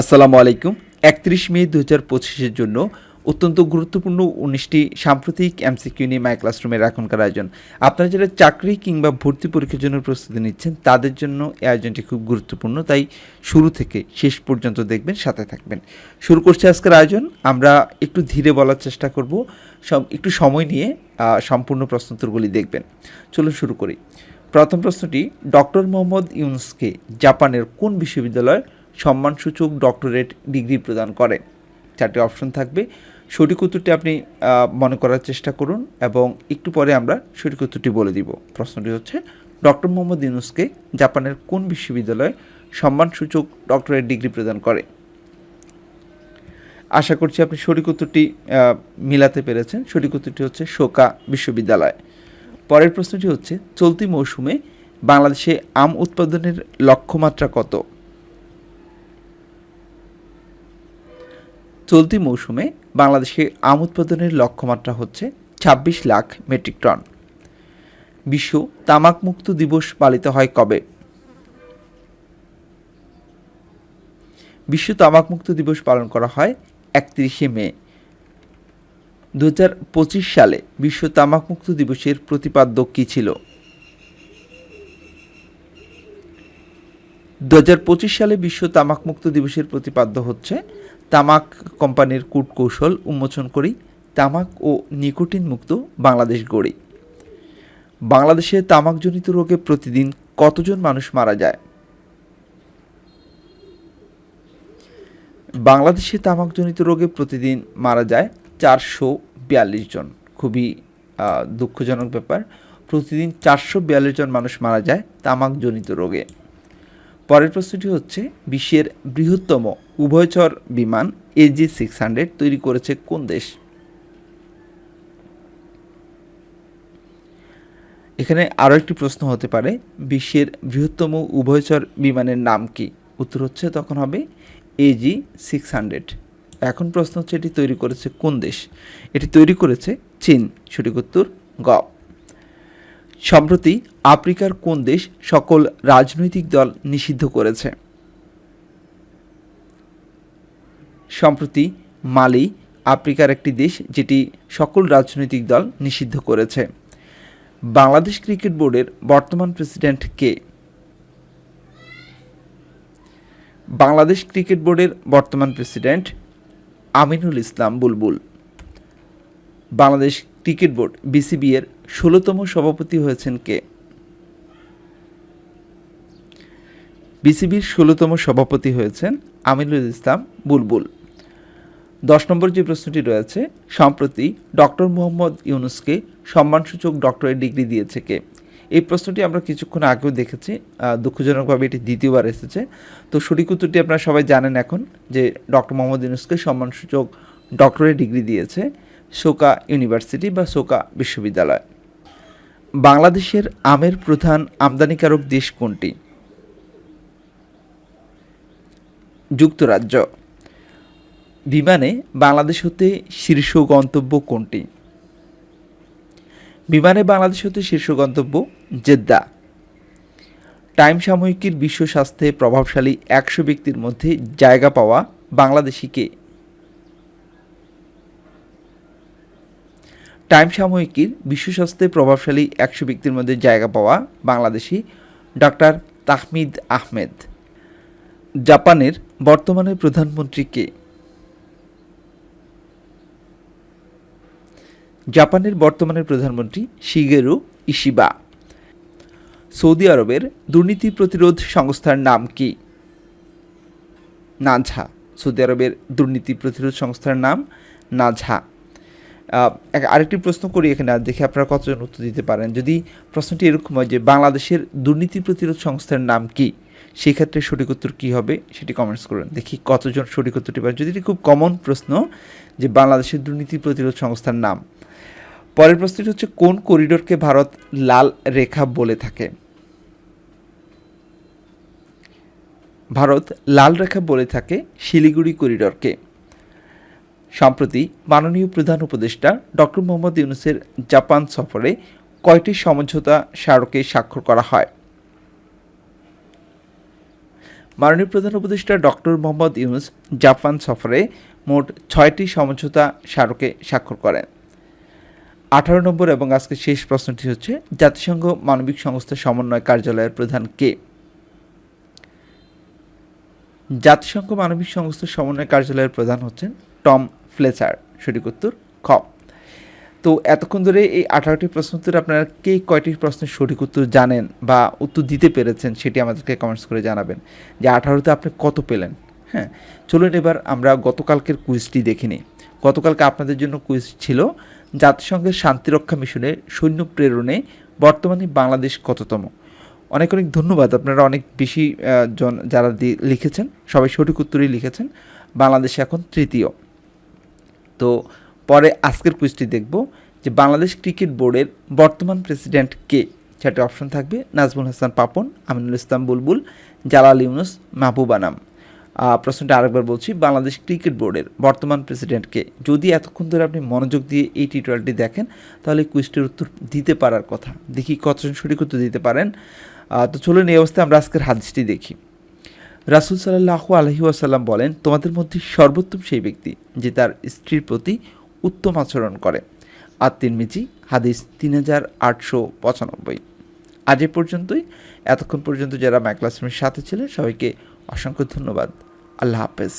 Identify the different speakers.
Speaker 1: আসসালামু আলাইকুম। একত্রিশ মে দু হাজার পঁচিশের জন্য অত্যন্ত গুরুত্বপূর্ণ উনিশটি সাম্প্রতিক এমসিকিউ নিয়ে মাই ক্লাসরুমের এখনকার আয়োজন। আপনারা যারা চাকরি কিংবা ভর্তি পরীক্ষার জন্য প্রস্তুতি নিচ্ছেন, তাদের জন্য এই আয়োজনটি খুব গুরুত্বপূর্ণ। তাই শুরু থেকে শেষ পর্যন্ত দেখবেন, সাথে থাকবেন। শুরু করছে আজকের আয়োজন। আমরা একটু ধীরে বলার চেষ্টা করব। একটু সময় নিয়ে সম্পূর্ণ প্রশ্নোত্তরগুলি দেখবেন। চলুন শুরু করি। প্রথম প্রশ্নটি, ডক্টর মোহাম্মদ ইউনুসকে জাপানের কোন বিশ্ববিদ্যালয় সম্মানসূচক ডক্টরেট ডিগ্রি প্রদান করে। চারটি অপশন থাকবে। সঠিক উত্তরটি আপনি মনে করার চেষ্টা করুন এবং একটু পরে আমরা সঠিক উত্তরটি বলে দিব। প্রশ্নটি হচ্ছে, ডক্টর মোহাম্মদ ইউনুসকে জাপানের কোন বিশ্ববিদ্যালয় সম্মানসূচক ডক্টরেট ডিগ্রি প্রদান করে? আশা করছি আপনি সঠিক উত্তরটি মিলাতে পেরেছেন। সঠিক উত্তরটি হচ্ছে শোকা বিশ্ববিদ্যালয়। পরের প্রশ্নটি হচ্ছে, চলতি মৌসুমে বাংলাদেশে আম উৎপাদনের লক্ষ্যমাত্রা কত? চলতি মৌসুমে বাংলাদেশে আম উৎপাদনের লক্ষ্যমাত্রা হচ্ছে ছাব্বিশ লাখ মেট্রিক টন। বিশ্ব তামাকমুক্ত দিবস পালিত হয় কবে? বিশ্ব তামাকমুক্ত দিবস পালন করা হয় একত্রিশে মে। দু হাজার পঁচিশ সালে বিশ্ব তামাকমুক্ত দিবসের প্রতিপাদ্য কী ছিল? দুহাজার পঁচিশ সালে বিশ্ব তামাকমুক্ত দিবসের প্রতিপাদ্য হচ্ছে তামাক কোম্পানির কূটকৌশল উন্মোচন করি, তামাক ও নিকোটিন মুক্ত বাংলাদেশ গড়ি। বাংলাদেশে তামাকজনিত রোগে প্রতিদিন কতজন মানুষ মারা যায়? বাংলাদেশে তামাকজনিত রোগে প্রতিদিন মারা যায় চারশো বিয়াল্লিশ জন। খুবই দুঃখজনক ব্যাপার। প্রতিদিন চারশো বিয়াল্লিশ জন মানুষ মারা যায় তামাকজনিত রোগে। পরের প্রশ্নটি হচ্ছে, বিশ্বের বৃহত্তম উভয়চর বিমান এজি সিক্স হান্ড্রেড তৈরি করেছে কোন দেশ? এখানে আরও একটি প্রশ্ন হতে পারে, বিশ্বের বৃহত্তম উভয়চর বিমানের নাম কি? উত্তর হচ্ছে তখন হবে এজি সিক্স হান্ড্রেড। এখন প্রশ্ন হচ্ছে এটি তৈরি করেছে কোন দেশ? এটি তৈরি করেছে চীন। সঠিক উত্তর গ সম্প্রতি আফ্রিকার কোন দেশ সকল রাজনৈতিক দল নিষিদ্ধ করেছে? সম্প্রতি মালি, আফ্রিকার একটি দেশ যেটি সকল রাজনৈতিক দল নিষিদ্ধ করেছে। বাংলাদেশ ক্রিকেট বোর্ডের বর্তমান প্রেসিডেন্ট কে? বাংলাদেশ ক্রিকেট বোর্ডের বর্তমান president Aminul Islam Bulbul. Bangladesh cricket board BCB এর ষোলোতম সভাপতি হয়েছেন কে? বিসিবির ষোলোতম সভাপতি হয়েছেন আমিনুল ইসলাম বুলবুল। দশ নম্বর যে প্রশ্নটি রয়েছে, সম্প্রতি ডক্টর মোহাম্মদ ইউনুসকে সম্মানসূচক ডক্টরেট ডিগ্রি দিয়েছে কে? এই প্রশ্নটি আমরা কিছুক্ষণ আগেও দেখেছি দুঃখজনকভাবে এটি দ্বিতীয়বার এসেছে। তো সঠিক উত্তরটি আপনারা সবাই জানেন এখন যে ডক্টর মোহাম্মদ ইউনুসকে সম্মানসূচক ডক্টরেট ডিগ্রি দিয়েছে সোকা ইউনিভার্সিটি বা সোকা বিশ্ববিদ্যালয়। বাংলাদেশের আমের প্রধান আমদানিকারক দেশ কোনটি? যুক্তরাজ্য। বিমানে বাংলাদেশ হতে শীর্ষ গন্তব্য কোনটি? বিমানে বাংলাদেশ হতে শীর্ষ গন্তব্য জেদ্দা। টাইম সাময়িকীর বিশ্ব স্বাস্থ্যে প্রভাবশালী একশো ব্যক্তির মধ্যে জায়গা পাওয়া বাংলাদেশি কে? টাইম সাময়িকীর বিশ্ব স্বাস্থ্যে প্রভাবশালী একশো ব্যক্তির মধ্যে জায়গা পাওয়া বাংলাদেশি ডক্টর তাহমিদ আহমেদ। জাপানের বর্তমানে প্রধানমন্ত্রী কে? জাপানের বর্তমানে প্রধানমন্ত্রী শিগেরু ইশিবা। সৌদি আরবের দুর্নীতি প্রতিরোধ সংস্থার নাম কি? নাঝা সৌদি আরবের দুর্নীতি প্রতিরোধ সংস্থার নাম নাঝা আরেকটি প্রশ্ন করি এখানে, আর দেখে আপনারা কতজন উত্তর দিতে পারেন। যদি প্রশ্নটি এরকম হয় যে বাংলাদেশের দুর্নীতি প্রতিরোধ সংস্থার নাম কি? সেই ক্ষেত্রে সঠিক উত্তর কী হবে সেটি কমেন্টস করুন। দেখি কতজন সঠিক উত্তরটি পারেন যদি খুব কমন প্রশ্ন যে বাংলাদেশের দুর্নীতি প্রতিরোধ সংস্থার নাম, পরের প্রশ্নটি হচ্ছে কোন করিডোরকে ভারত লাল রেখা বলে থাকে? ভারত লাল রেখা বলে থাকে শিলিগুড়ি করিডোরকে সম্প্রতি মাননীয় প্রধান উপদেষ্টা ডক্টর মোহাম্মদ ইউনুসের জাপান সফরে কয়টি সমঝোতা স্মারকে স্বাক্ষর করা হয়? মাননীয় প্রধান উপদেষ্টা ডক্টর মোহাম্মদ ইউনুস জাপান সফরে মোট ছয়টি সমঝোতা স্মারকে স্বাক্ষর করেন। আঠারো নম্বর এবং আজকে শেষ প্রশ্নটি হচ্ছে, জাতিসংঘ মানবিক সংস্থা সমন্বয় কার্যালয়ের প্রধান কে? জাতিসংঘ মানবিক সংস্থা সমন্বয় কার্যালয়ের প্রধান হচ্ছেন টম ফ্লেচার। সঠিক উত্তর, খ। তো এতক্ষণ ধরে এই আঠারোটি প্রশ্ন উত্তরে আপনারা কে কয়টি প্রশ্নের সঠিক উত্তর জানেন বা উত্তর দিতে পেরেছেন সেটি আমাদেরকে কমেন্টস করে জানাবেন। যে আঠারোতে আপনি কত পেলেন? হ্যাঁ চলুন এবার আমরা গতকালকের কুইজটি দেখে নিই। গতকালকে আপনাদের জন্য কুইজ ছিল জাতিসংঘের শান্তিরক্ষা মিশনে সৈন্য প্রেরণে বর্তমানে বাংলাদেশ কততম? অনেক অনেক ধন্যবাদ। আপনারা অনেক বেশি জন, যারা লিখেছেন, সবাই সঠিক উত্তরই লিখেছেন। বাংলাদেশ এখন তৃতীয়। তো পরে আজকের কুইজটি দেখব যে বাংলাদেশ ক্রিকেট বোর্ডের বর্তমান প্রেসিডেন্ট কে। চারটি অপশন থাকবে নাজমুল হাসান পাপন আমিনুল ইসলাম বুলবুল জালাল ইউনুস মাহবুব আনাম। আহ, প্রশ্নটা আরেকবার বলছি বাংলাদেশ ক্রিকেট বোর্ডের বর্তমান প্রেসিডেন্ট কে। যদি এতক্ষণ ধরে আপনি মনোযোগ দিয়ে এই টি টিউটোরিয়ালটি দেখেন তাহলে কুইজটির উত্তর দিতে পারার কথা। দেখি কতজন সঠিক উত্তর দিতে পারেন। তো চলুন এই অবস্থায় আমরা আজকের হাদিসটি দেখি। রাসুল সাল্লাহ আলহি আসাল্লাম বলেন তোমাদের মধ্যে সর্বোত্তম সেই ব্যক্তি যে তার স্ত্রীর প্রতি উত্তম আচরণ করে। আত্মীর মিচি হাদিস তিন হাজার আটশো পঁচানব্বই। আজ এ পর্যন্তই। এতক্ষণ পর্যন্ত যারা ম্যাকলাসমির সাথে ছিলেন, সবাইকে অসংখ্য ধন্যবাদ। আল্লাহ হাফেজ।